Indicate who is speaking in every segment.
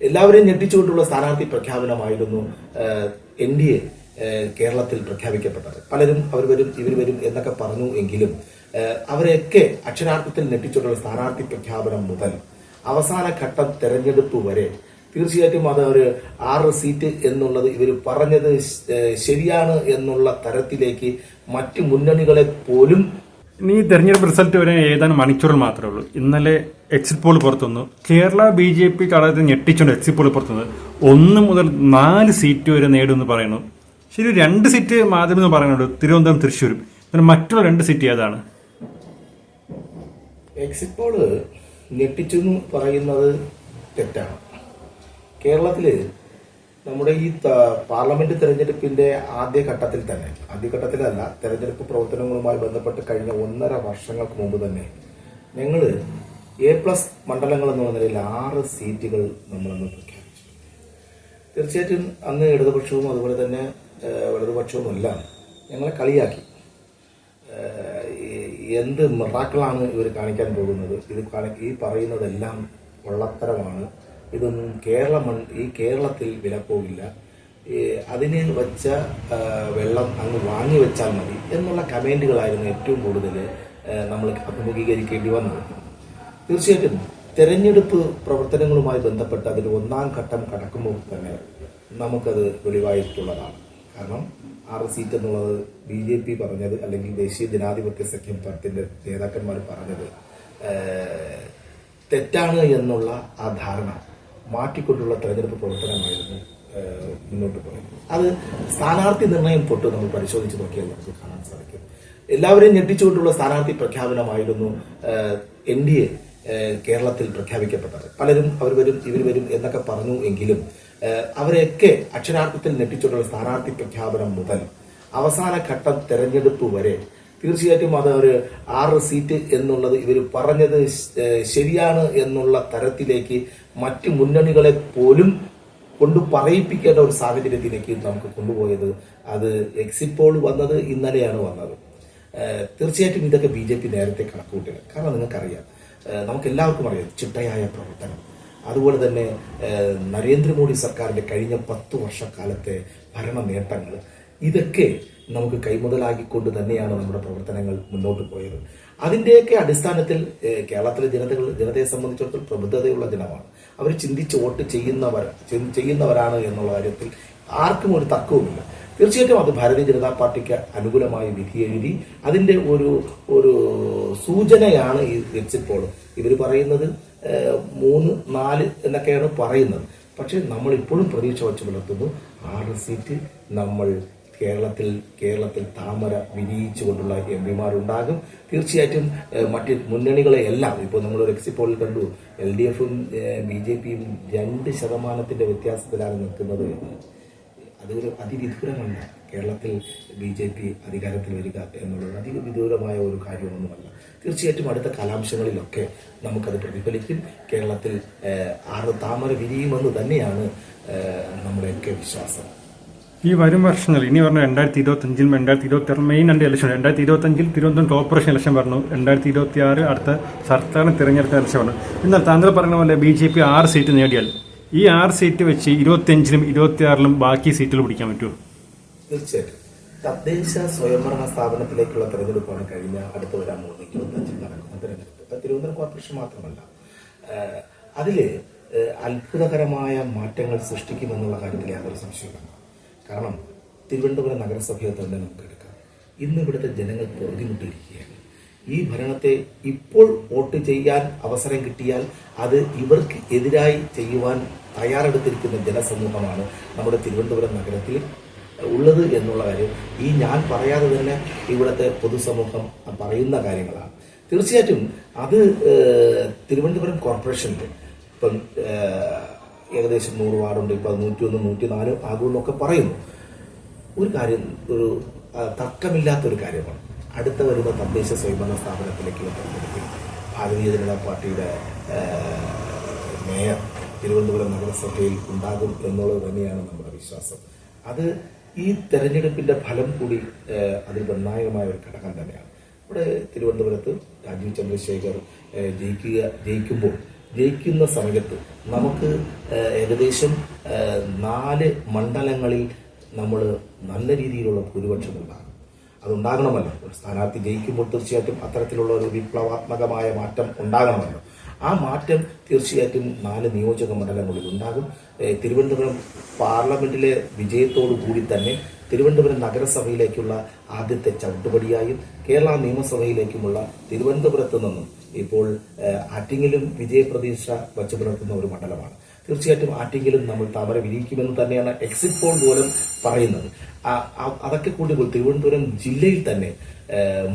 Speaker 1: എല്ലാവരെയും ഞെട്ടിച്ചുകൊണ്ടുള്ള സ്ഥാനാർത്ഥി പ്രഖ്യാപനമായിരുന്നു N D A കേരളത്തിൽ പ്രഖ്യാപിക്കപ്പെട്ടത്. പലരും അവർ വരും ഇവർ വരും എന്നൊക്കെ പറഞ്ഞു എങ്കിലും അവരെയൊക്കെ അക്ഷരാർത്ഥത്തിൽ ഞെട്ടിച്ചുകൊണ്ടുള്ള സ്ഥാനാർത്ഥി പ്രഖ്യാപനം മുതൽ അവസാന ഘട്ടം തെരഞ്ഞെടുപ്പ് വരെ തീർച്ചയായിട്ടും അത് ഒരു ആറ് സീറ്റ് എന്നുള്ളത് ഇവർ പറഞ്ഞത് ശരിയാണ് എന്നുള്ള തരത്തിലേക്ക് മറ്റ് മുന്നണികളെ പോലും
Speaker 2: ഇനി തെരഞ്ഞെടുപ്പ് റിസൾട്ട് വരെ ഏതാനും മണിക്കൂറിൽ മാത്രമേ ഉള്ളൂ. ഇന്നലെ എക്സിറ്റ് പോൾ പുറത്തുനിന്നു കേരള ബി ജെ പി ഘടകത്തിൽ ഞെട്ടിച്ചുകൊണ്ട് എക്സിറ്റ് പോൾ പുറത്തുനിന്ന് ഒന്ന് മുതൽ നാല് സീറ്റ് വരെ നേടുമെന്ന് പറയുന്നു. ശരി രണ്ട് സീറ്റ് മാധ്യമം എന്ന് പറയുന്നുണ്ട്. തിരുവനന്തപുരം തൃശ്ശൂരും. പിന്നെ മറ്റുള്ള രണ്ട് സീറ്റ് ഏതാണ്?
Speaker 1: എക്സിറ്റ് പോൾ ഞെട്ടിച്ചു പറയുന്നത് തെറ്റാണ്. കേരളത്തിൽ നമ്മുടെ ഈ പാർലമെന്റ് തെരഞ്ഞെടുപ്പിന്റെ ആദ്യ ഘട്ടത്തിൽ തന്നെ ആദ്യഘട്ടത്തിലല്ല തെരഞ്ഞെടുപ്പ് പ്രവർത്തനങ്ങളുമായി ബന്ധപ്പെട്ട് കഴിഞ്ഞ ഒന്നര വർഷങ്ങൾക്ക് മുമ്പ് തന്നെ ഞങ്ങൾ എ പ്ലസ് മണ്ഡലങ്ങൾ എന്നുള്ള നിലയിൽ ആറ് സീറ്റുകൾ നമ്മളന്ന് പ്രഖ്യാപിച്ചു. തീർച്ചയായിട്ടും അന്ന് ഇടതുപക്ഷവും അതുപോലെ തന്നെ ഇടതുപക്ഷവും എല്ലാം ഞങ്ങളെ കളിയാക്കി. എന്ത് മിറാക്കളാണ് ഇവർ കാണിക്കാൻ പോകുന്നത്? ഇത് ഈ പറയുന്നതെല്ലാം കൊള്ളത്തരമാണ് ഇതൊന്നും കേരള ഈ കേരളത്തിൽ വിലപ്പോകില്ല അതിനെ വെച്ച വെള്ളം അങ്ങ് വാങ്ങി വെച്ചാൽ മതി എന്നുള്ള കമന്റുകളായിരുന്നു ഏറ്റവും കൂടുതൽ നമ്മൾ അഭിമുഖീകരിക്കേണ്ടി വന്നത്. തീർച്ചയായിട്ടും തെരഞ്ഞെടുപ്പ് പ്രവർത്തനങ്ങളുമായി ബന്ധപ്പെട്ട് അതിൽ ഒന്നാം ഘട്ടം കടക്കുമ്പോൾ തന്നെ നമുക്കത് വെളിവായിട്ടുള്ളതാണ്. കാരണം ആറ് സീറ്റ് എന്നുള്ളത് ബി ജെ പി പറഞ്ഞത് അല്ലെങ്കിൽ ദേശീയ ജനാധിപത്യ സഖ്യം പാർട്ടിന്റെ നേതാക്കന്മാർ പറഞ്ഞത് തെറ്റാണ് എന്നുള്ള ആ ധാരണ. മാറ്റിക്കൊണ്ടുള്ള തെരഞ്ഞെടുപ്പ് പ്രവർത്തനമായിരുന്നു മുന്നോട്ട് പോയത്. അത് സ്ഥാനാർത്ഥി നിർണയം തൊട്ട് നമ്മൾ പരിശോധിച്ച് നോക്കിയാൽ നമുക്ക് കാണാൻ സാധിക്കും. എല്ലാവരെയും ഞെട്ടിച്ചുകൊണ്ടുള്ള സ്ഥാനാർത്ഥി പ്രഖ്യാപനമായിരുന്നു എൻ ഡി എ കേരളത്തിൽ പ്രഖ്യാപിക്കപ്പെട്ടത്. പലരും അവർ വരും ഇവർ വരും എന്നൊക്കെ പറഞ്ഞു എങ്കിലും അവരെയൊക്കെ അക്ഷരാർത്ഥത്തിൽ ഞെട്ടിച്ചുകൊണ്ടുള്ള സ്ഥാനാർത്ഥി പ്രഖ്യാപനം മുതൽ അവസാന ഘട്ടം തെരഞ്ഞെടുപ്പ് വരെ തീർച്ചയായിട്ടും അത് ഒരു ആറ് സീറ്റ് എന്നുള്ളത് ഇവർ പറഞ്ഞത് ശരിയാണ് എന്നുള്ള തരത്തിലേക്ക് മറ്റ് മുന്നണികളെ പോലും കൊണ്ട് പറയിപ്പിക്കേണ്ട ഒരു സാഹചര്യത്തിലേക്ക് നമുക്ക് കൊണ്ടുപോയത്. അത് എക്സിറ്റ് പോൾ വന്നത് ഇന്നലെയാണ് വന്നത്. തീർച്ചയായിട്ടും ഇതൊക്കെ ബി ജെ പി നേരത്തെ കണക്കുകൂട്ടില്ല കാരണം നിങ്ങൾക്കറിയാം നമുക്ക് എല്ലാവർക്കും അറിയാം ചിട്ടയായ പ്രവർത്തനം. അതുപോലെ തന്നെ നരേന്ദ്രമോദി സർക്കാരിന്റെ കഴിഞ്ഞ പത്ത് വർഷക്കാലത്തെ ഭരണ നേട്ടങ്ങൾ ഇതൊക്കെ നമുക്ക് കൈമുതലാക്കിക്കൊണ്ട് തന്നെയാണ് നമ്മുടെ പ്രവർത്തനങ്ങൾ മുന്നോട്ട് പോയത്. അതിന്റെയൊക്കെ അടിസ്ഥാനത്തിൽ കേരളത്തിലെ ജനതകൾ ജനതയെ സംബന്ധിച്ചിടത്തോളം പ്രബുദ്ധതയുള്ള ജനമാണ്. അവർ ചിന്തിച്ച് വോട്ട് ചെയ്യുന്നവർ ചെയ്യുന്നവരാണ് എന്നുള്ള കാര്യത്തിൽ ആർക്കും ഒരു തർക്കവുമില്ല. തീർച്ചയായിട്ടും അത് ഭാരതീയ ജനതാ പാർട്ടിക്ക് അനുകൂലമായ വിധി എഴുതി അതിന്റെ ഒരു ഒരു സൂചനയാണ് ഈ എക്സിറ്റ് ഇവർ പറയുന്നത് മൂന്ന് നാല് എന്നൊക്കെയാണ് പറയുന്നത്. പക്ഷെ നമ്മൾ ഇപ്പോഴും പ്രതീക്ഷ വച്ച് പുലർത്തുന്നു ആറ് സീറ്റ് നമ്മൾ കേരളത്തിൽ കേരളത്തിൽ താമര വിരിയിച്ചുകൊണ്ടുള്ള എം പിമാരുണ്ടാകും. തീർച്ചയായിട്ടും മറ്റ് മുന്നണികളെ എല്ലാം ഇപ്പോൾ നമ്മൾ ഒരു എക്സിറ്റ് പോളിൽ കണ്ടു എൽ ഡി എഫും ബി ജെ പിയും രണ്ട് ശതമാനത്തിന്റെ വ്യത്യാസത്തിലാണ് നിൽക്കുന്നത് അതൊരു അതിവിദൂരമല്ല. കേരളത്തിൽ ബി ജെ പി അധികാരത്തിൽ വരിക എന്നുള്ളത് അതിവിദൂരമായ ഒരു കാര്യമൊന്നുമല്ല. തീർച്ചയായിട്ടും അടുത്ത കലാംശങ്ങളിലൊക്കെ നമുക്കത് പ്രതിഫലിക്കും. കേരളത്തിൽ ആറ് താമര വിരിയുമെന്ന് തന്നെയാണ് നമ്മുടെയൊക്കെ വിശ്വാസം.
Speaker 2: ഈ വരും വർഷങ്ങൾ ഇനി പറഞ്ഞ രണ്ടായിരത്തി ഇരുപത്തി അഞ്ചിൽ രണ്ടായിരത്തി ഇരുപത്തി ആറ് മെയിൻ രണ്ട് ഇലക്ഷൻ രണ്ടായിരത്തി ഇരുപത്തി അഞ്ചിൽ തിരുവനന്തപുരം കോർപ്പറേഷൻ ഇലക്ഷൻ പറഞ്ഞു രണ്ടായിരത്തി ഇരുപത്തി ആറ് അടുത്ത സർക്കാരിന് തിരഞ്ഞെടുത്ത ഇലക്ഷൻ പറഞ്ഞു എന്നാൽ താങ്കൾ പറഞ്ഞ പോലെ ബി ജെ പി ആറ് സീറ്റ് നേടിയാൽ ഈ ആറ് സീറ്റ് വെച്ച് ഇരുപത്തിയഞ്ചിലും ഇരുപത്തിയാറിലും ബാക്കി സീറ്റുകൾ പിടിക്കാൻ പറ്റുമോ?
Speaker 1: തീർച്ചയായിട്ടും. തദ്ദേശ സ്വയംഭരണ സ്ഥാപനത്തിലേക്കുള്ള തെരഞ്ഞെടുപ്പാണ് കഴിഞ്ഞ അടുത്ത വരാൻ പോകുന്നത്. ഇരുപത്തഞ്ചിൽ തിരുവനന്തപുരം കോർപ്പറേഷൻ മാത്രമല്ല. ഏഹ് അത്ഭുതകരമായ മാറ്റങ്ങൾ സൃഷ്ടിക്കുമെന്നുള്ള കാര്യത്തിൽ യാതൊരു സംശയമില്ല കാരണം തിരുവനന്തപുരം നഗരസഭയെ തന്നെ നമുക്ക് എടുക്കാം. ഇന്ന് ഇവിടുത്തെ ജനങ്ങൾ പൊറുതിമുട്ടിയിരിക്കുകയാണ് ഈ ഭരണത്തെ ഇപ്പോൾ വോട്ട് ചെയ്യാൻ അവസരം കിട്ടിയാൽ അത് ഇവർക്ക് എതിരായി ചെയ്യുവാൻ തയ്യാറെടുത്തിരിക്കുന്ന ജനസമൂഹമാണ് നമ്മുടെ തിരുവനന്തപുരം നഗരത്തിൽ ഉള്ളത് എന്നുള്ള കാര്യം. ഈ ഞാൻ പറയാതെ തന്നെ ഇവിടുത്തെ പൊതുസമൂഹം പറയുന്ന കാര്യങ്ങളാണ്. തീർച്ചയായിട്ടും അത് തിരുവനന്തപുരം കോർപ്പറേഷനിൽ ഇപ്പം ഏകദേശം നൂറ് വാർഡുണ്ട്. ഇപ്പൊ നൂറ്റി ഒന്ന് നൂറ്റി നാല് ആകുമെന്നൊക്കെ പറയുന്നു. ഒരു കാര്യം ഒരു തർക്കമില്ലാത്ത ഒരു കാര്യമാണ്. അടുത്ത വരുന്ന തദ്ദേശ സ്വയംഭരണ സ്ഥാപനത്തിലേക്ക് തെരഞ്ഞെടുപ്പിൽ ഭാരതീയ ജനതാ പാർട്ടിയുടെ മേയർ തിരുവനന്തപുരം നഗരസഭയിൽ ഉണ്ടാകും എന്നുള്ളത് തന്നെയാണ് നമ്മുടെ വിശ്വാസം. അത് ഈ തെരഞ്ഞെടുപ്പിന്റെ ഫലം കൂടി അതിൽ നിർണായകമായ ഒരു ഘടകം തന്നെയാണ്. ഇവിടെ തിരുവനന്തപുരത്ത് രാജീവ് ചന്ദ്രശേഖർ ജയിക്കുക ജയിക്കുമ്പോൾ ജയിക്കുന്ന സമയത്ത് നമുക്ക് ഏകദേശം നാല് മണ്ഡലങ്ങളിൽ നമ്മൾ നല്ല രീതിയിലുള്ള ഭൂരിപക്ഷം ഉണ്ടാകും അതുണ്ടാകണമല്ലോ. ഒരു സ്ഥാനാർത്ഥി ജയിക്കുമ്പോൾ തീർച്ചയായിട്ടും അത്തരത്തിലുള്ള ഒരു വിപ്ലവാത്മകമായ മാറ്റം ഉണ്ടാകണമല്ലോ. ആ മാറ്റം തീർച്ചയായിട്ടും നാല് നിയോജക മണ്ഡലങ്ങളിൽ ഉണ്ടാകും. തിരുവനന്തപുരം പാർലമെന്റിലെ വിജയത്തോടു കൂടി തന്നെ തിരുവനന്തപുരം നഗരസഭയിലേക്കുള്ള ആദ്യത്തെ ചവിട്ടുപടിയായും കേരള നിയമസഭയിലേക്കുമുള്ള തിരുവനന്തപുരത്ത് നിന്നും ഇപ്പോൾ ആറ്റിങ്ങിലും വിജയപ്രതീക്ഷ വച്ചു പുലർത്തുന്ന ഒരു മണ്ഡലമാണ്. തീർച്ചയായിട്ടും ആറ്റിങ്കിലും നമ്മൾ താമര വിരിയിക്കുമെന്ന് തന്നെയാണ് എക്സിറ്റ് പോൾ പോലും പറയുന്നത്. അതൊക്കെ കൂടി തിരുവനന്തപുരം ജില്ലയിൽ തന്നെ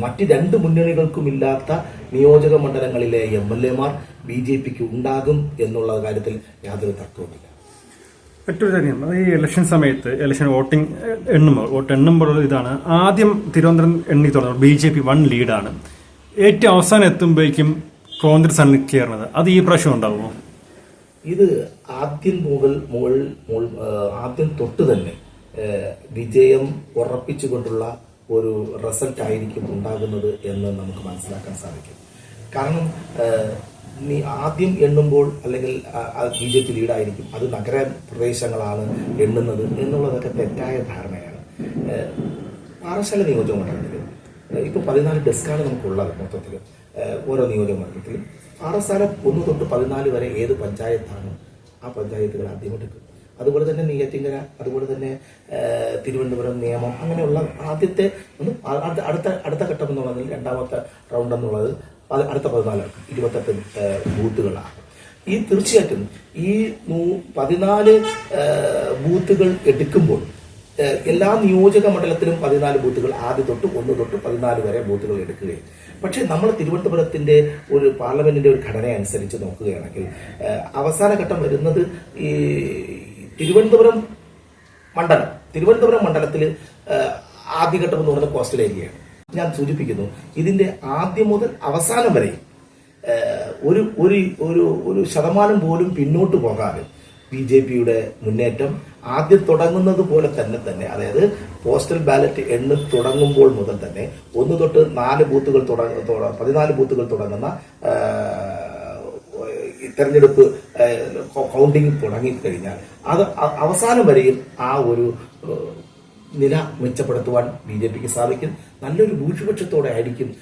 Speaker 1: മറ്റ് രണ്ട് മുന്നണികൾക്കുമില്ലാത്ത നിയോജക മണ്ഡലങ്ങളിലെ എം എൽ എമാർ ബി ജെ പിക്ക് ഉണ്ടാകും എന്നുള്ള കാര്യത്തിൽ യാതൊരു തർക്കവുമില്ല.
Speaker 2: മറ്റൊരു കാര്യം ഈ ഇലക്ഷൻ സമയത്ത് ഇലക്ഷൻ വോട്ടിംഗ് എണ്ണുമ്പോൾ വോട്ട് എണ്ണുമ്പോൾ ഇതാണ്. ആദ്യം തിരുവനന്തപുരം എണ്ണി തുടങ്ങുന്നത് ബി ജെ പി വൺ ലീഡാണ് ഏറ്റവും അവസാനം എത്തുമ്പോഴേക്കും കോൺഗ്രസ് ആണ് കയറുന്നത്. അത് ഈ പ്രാവശ്യം ഉണ്ടാവുമോ?
Speaker 1: ഇത് ആദ്യം മുകൾ മുകൾ- ആദ്യം തൊട്ട് തന്നെ വിജയം ഉറപ്പിച്ചുകൊണ്ടുള്ള ഒരു റിസൾട്ട് ആയിരിക്കും ഉണ്ടാകുന്നത് എന്ന് നമുക്ക് മനസ്സിലാക്കാൻ സാധിക്കും. കാരണം നീ ആദ്യം എണ്ണുമ്പോൾ അല്ലെങ്കിൽ ബി ജെ പി ലീഡായിരിക്കും അത് നഗര പ്രദേശങ്ങളാണ് എണ്ണുന്നത് എന്നുള്ളതൊക്കെ തെറ്റായ ധാരണയാണ്. പാറശാല നിയോജക മണ്ഡലത്തിൽ ഇപ്പൊ പതിനാല് ഡെസ്കാണ് നമുക്കുള്ളത് മൊത്തത്തിൽ ഓരോ നിയോജക മണ്ഡലത്തിലും പാറശാല ഒന്ന് തൊട്ട് പതിനാല് വരെ ഏത് പഞ്ചായത്താണ് ആ പഞ്ചായത്തുകൾ ആദ്യം എടുക്കും അതുപോലെ തന്നെ നെയ്യാറ്റിങ്കര അതുപോലെ തന്നെ തിരുവനന്തപുരം നിയമം അങ്ങനെയുള്ള ആദ്യത്തെ അടുത്ത അടുത്ത ഘട്ടം എന്നുള്ളതിൽ രണ്ടാമത്തെ റൗണ്ട് എന്നുള്ളത് അടുത്ത പതിനാല് ഇരുപത്തെട്ട് ബൂത്തുകളാണ്. ഈ തീർച്ചയായിട്ടും ഈ പതിനാല് ബൂത്തുകൾ എടുക്കുമ്പോൾ എല്ലാ നിയോജക മണ്ഡലത്തിലും പതിനാല് ബൂത്തുകൾ ആദ്യ തൊട്ട് ഒന്ന് തൊട്ട് പതിനാല് വരെ ബൂത്തുകൾ എടുക്കുകയും. പക്ഷേ നമ്മൾ തിരുവനന്തപുരത്തിന്റെ ഒരു പാർലമെന്റിന്റെ ഒരു ഘടന അനുസരിച്ച് നോക്കുകയാണെങ്കിൽ അവസാന ഘട്ടം വരുന്നത് ഈ തിരുവനന്തപുരം മണ്ഡലം. തിരുവനന്തപുരം മണ്ഡലത്തിൽ ആദ്യഘട്ടം എന്ന് പറയുന്നത് കോസ്റ്റൽ ഏരിയയാണ്. ഞാൻ സൂചിപ്പിക്കുന്നു ഇതിന്റെ ആദ്യം മുതൽ അവസാനം വരെ ഒരു ഒരു ഒരു ശതമാനം പോലും പിന്നോട്ട് പോകാതെ ബി ജെ പിയുടെ മുന്നേറ്റം ആദ്യം തുടങ്ങുന്നത് പോലെ തന്നെ തന്നെ അതായത് പോസ്റ്റൽ ബാലറ്റ് എണ്ണി തുടങ്ങുമ്പോൾ മുതൽ തന്നെ ഒന്ന് തൊട്ട് നാല് ബൂത്തുകൾ തുടങ്ങ തുട- പതിനാല് ബൂത്തുകൾ തുടങ്ങുന്ന തെരഞ്ഞെടുപ്പ് കൗണ്ടിങ് തുടങ്ങിക്കഴിഞ്ഞാൽ അത് അവസാനം വരെയും ആ ഒരു നില മെച്ചപ്പെടുത്തുവാൻ ബി ജെ പിക്ക് സാധിക്കും. നല്ലൊരു ഭൂരിപക്ഷത്തോടെ ആയിരിക്കും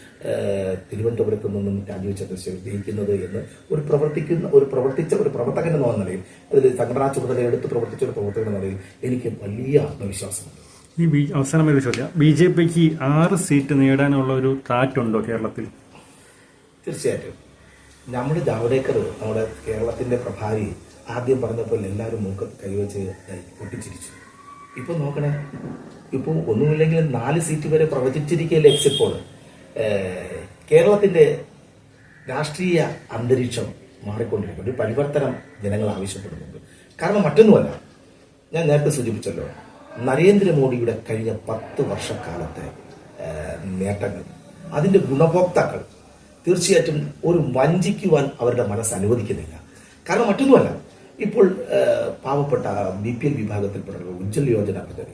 Speaker 1: തിരുവനന്തപുരത്ത് നിന്നും രാജീവ് ചന്ദ്രശേഖർ ജയിക്കുന്നത് എന്ന് ഒരു പ്രവർത്തിക്കുന്ന ഒരു പ്രവർത്തിച്ച ഒരു പ്രവർത്തകൻ എന്ന നിലയിൽ അതിൽ സംഘടനാ ചുമതല എടുത്ത് പ്രവർത്തിച്ച ഒരു പ്രവർത്തകൻ എന്ന നിലയിൽ എനിക്ക് വലിയ ആത്മവിശ്വാസമുണ്ട്.
Speaker 2: ഈ ബി അവസാനം ഒരു ചോദ്യം. ബി ജെ പിക്ക് ആറ് സീറ്റ് നേടാനുള്ള ഒരു താറ്റുണ്ടോ കേരളത്തിൽ?
Speaker 1: തീർച്ചയായിട്ടും. നമ്മുടെ ജാവ്ദേക്കർ നമ്മുടെ കേരളത്തിന്റെ പ്രഭാരി ആദ്യം പറഞ്ഞപ്പോൾ എല്ലാവരും മൂക്കത്ത് കൈവച്ച് പൊട്ടിച്ചിരിച്ചു. ഇപ്പൊ നോക്കണേ. ഇപ്പൊ ഒന്നുമില്ലെങ്കിൽ നാല് സീറ്റ് വരെ പ്രവചിച്ചിരിക്കുകയല്ലേ എക്സിറ്റ് ഏഹ് കേരളത്തിന്റെ രാഷ്ട്രീയ അന്തരീക്ഷം മാറിക്കൊണ്ടിരിക്കുന്നു. ഒരു പരിവർത്തനം ജനങ്ങൾ ആവശ്യപ്പെടുന്നുണ്ട്. കാരണം മറ്റൊന്നുമല്ല. ഞാൻ നേരത്തെ സൂചിപ്പിച്ചല്ലോ. നരേന്ദ്രമോദിയുടെ കഴിഞ്ഞ പത്ത് വർഷക്കാലത്തെ നേട്ടങ്ങൾ അതിന്റെ ഗുണഭോക്താക്കൾ തീർച്ചയായിട്ടും ഒരു വഞ്ചിക്കുവാൻ അവരുടെ മനസ്സ് അനുവദിക്കുന്നില്ല. കാരണം മറ്റൊന്നുമല്ല. ഇപ്പോൾ പാവപ്പെട്ട ബി പി എൽ വിഭാഗത്തിൽപ്പെട്ട ഉജ്ജൽ യോജന പദ്ധതി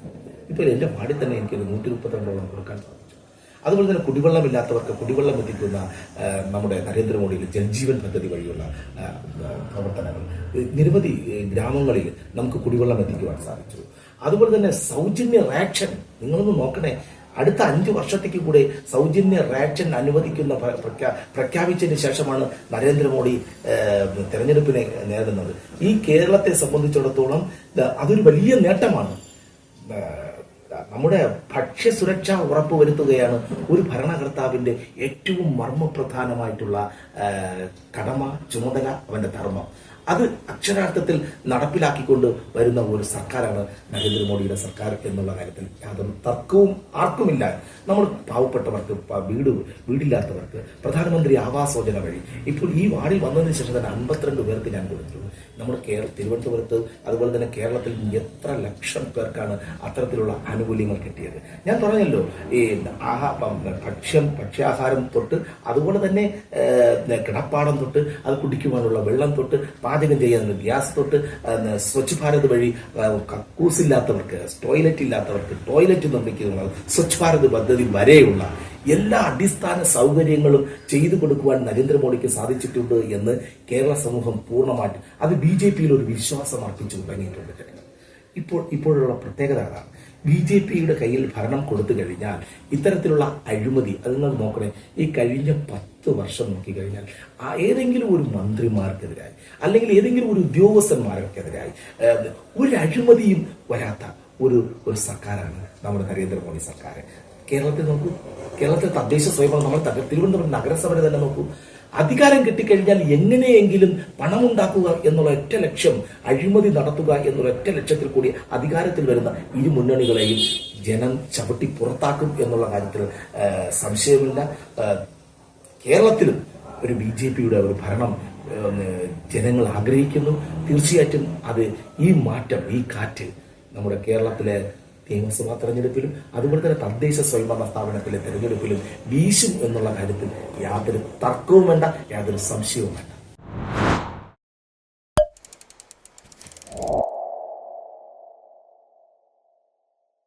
Speaker 1: ഇപ്പോൾ എന്റെ വാർഡിൽ തന്നെ എനിക്കൊരു നൂറ്റി മുപ്പത്തിരണ്ടോളം കൊടുക്കാൻ സാധിച്ചു അതുപോലെ തന്നെ കുടിവെള്ളമില്ലാത്തവർക്ക് കുടിവെള്ളം എത്തിക്കുന്ന നമ്മുടെ നരേന്ദ്രമോദിയിലെ ജൽജീവൻ പദ്ധതി വഴിയുള്ള പ്രവർത്തനങ്ങൾ. നിരവധി ഗ്രാമങ്ങളിൽ നമുക്ക് കുടിവെള്ളം എത്തിക്കുവാൻ സാധിച്ചു. അതുപോലെ തന്നെ സൗജന്യ റേഷൻ നിങ്ങളൊന്ന് നോക്കണേ. അടുത്ത അഞ്ചു വർഷത്തേക്ക് കൂടെ സൗജന്യ റേഷൻ അനുവദിക്കുന്ന പ്ര- പ്രഖ്യാപിച്ചതിന് ശേഷമാണ് നരേന്ദ്രമോദി തെരഞ്ഞെടുപ്പിനെ നേടുന്നത് ഈ കേരളത്തെ സംബന്ധിച്ചിടത്തോളം അതൊരു വലിയ നേട്ടമാണ്. നമ്മുടെ ഭക്ഷ്യസുരക്ഷ ഉറപ്പുവരുത്തുകയാണ് ഒരു ഭരണകർത്താവിന്റെ ഏറ്റവും മർമ്മപ്രധാനമായിട്ടുള്ള കടമ ചുമതല അവന്റെ ധർമ്മം. അത് അക്ഷരാർത്ഥത്തിൽ നടപ്പിലാക്കിക്കൊണ്ട് വരുന്ന ഒരു സർക്കാരാണ് നരേന്ദ്രമോദിയുടെ സർക്കാർ എന്നുള്ള കാര്യത്തിൽ യാതൊരു തർക്കവും ആർക്കുമില്ല. നമ്മൾ പാവപ്പെട്ടവർക്ക് വീട് വീടില്ലാത്തവർക്ക് പ്രധാനമന്ത്രി ആവാസ് യോജന വഴി. ഇപ്പോൾ ഈ വാർഡിൽ വന്നതിന് ശേഷം തന്നെ അൻപത്തിരണ്ട് പേർക്ക് ഞാൻ കൊടുത്തു. നമ്മുടെ കേരള തിരുവനന്തപുരത്ത് അതുപോലെ തന്നെ കേരളത്തിൽ എത്ര ലക്ഷം പേർക്കാണ് അത്തരത്തിലുള്ള ആനുകൂല്യങ്ങൾ കിട്ടിയത്. ഞാൻ പറഞ്ഞല്ലോ ഈ ആഹാ ഭക്ഷ്യം ഭക്ഷ്യാഹാരം തൊട്ട് അതുപോലെ തന്നെ കിടപ്പാടം തൊട്ട് അത് കുടിക്കുവാനുള്ള വെള്ളം തൊട്ട് പാചകം ചെയ്യാനുള്ള ഗ്യാസ് തൊട്ട് സ്വച്ഛ് ഭാരത് വഴി കക്കൂസ് ഇല്ലാത്തവർക്ക് ടോയ്ലറ്റ് ഇല്ലാത്തവർക്ക് ടോയ്ലറ്റ് നിർമ്മിക്കുന്ന സ്വച്ഛ് ഭാരത് പദ്ധതി വരെയുള്ള എല്ലാ അടിസ്ഥാന സൗകര്യങ്ങളും ചെയ്തു കൊടുക്കുവാൻ നരേന്ദ്രമോദിക്ക് സാധിച്ചിട്ടുണ്ട് എന്ന് കേരള സമൂഹം പൂർണമായിട്ട് അത് ബി ജെ പിയിൽ ഒരു വിശ്വാസം അർപ്പിച്ചു തുടങ്ങിയിട്ടുണ്ട്. ഇപ്പോൾ ഇപ്പോഴുള്ള പ്രത്യേകത അതാണ്. ബി ജെ പിയുടെ കയ്യിൽ ഭരണം കൊടുത്തു കഴിഞ്ഞാൽ ഇത്തരത്തിലുള്ള അഴിമതി അത് നിങ്ങൾ നോക്കണേ ഈ കഴിഞ്ഞ പത്ത് വർഷം നോക്കിക്കഴിഞ്ഞാൽ ഏതെങ്കിലും ഒരു മന്ത്രിമാർക്കെതിരായി അല്ലെങ്കിൽ ഏതെങ്കിലും ഒരു ഉദ്യോഗസ്ഥന്മാർക്കെതിരായി ഒരു അഴിമതിയും വരാത്ത ഒരു ഒരു സർക്കാരാണ് നമ്മുടെ നരേന്ദ്രമോദി സർക്കാർ കേരളത്തിൽ നോക്കൂ. കേരളത്തിൽ തദ്ദേശ സ്വയംഭരണം നമ്മൾ തിരുവനന്തപുരം നഗരസഭ തന്നെ നോക്കൂ. അധികാരം കിട്ടിക്കഴിഞ്ഞാൽ എങ്ങനെയെങ്കിലും പണമുണ്ടാക്കുക എന്നുള്ള ഒറ്റ ലക്ഷ്യം അഴിമതി നടത്തുക എന്നുള്ള ഒറ്റ ലക്ഷ്യത്തിൽ കൂടി അധികാരത്തിൽ വരുന്ന ഇരു മുന്നണികളെയും ജനം ചവിട്ടി പുറത്താക്കും എന്നുള്ള കാര്യത്തിൽ സംശയമില്ല. കേരളത്തിലും ഒരു ബി ജെ പിയുടെ ഒരു ഭരണം ജനങ്ങൾ ആഗ്രഹിക്കുന്നു. തീർച്ചയായിട്ടും അത് ഈ മാറ്റം ഈ കാറ്റ് നമ്മുടെ കേരളത്തിലെ നിയമസഭാ തെരഞ്ഞെടുപ്പിലും അതുപോലെ തന്നെ തദ്ദേശ സ്വയംഭരണ സ്ഥാപനത്തിലെ തെരഞ്ഞെടുപ്പിലും വീശും എന്നുള്ള കാര്യത്തിൽ യാതൊരു തർക്കവും വേണ്ട യാതൊരു സംശയവും വേണ്ട.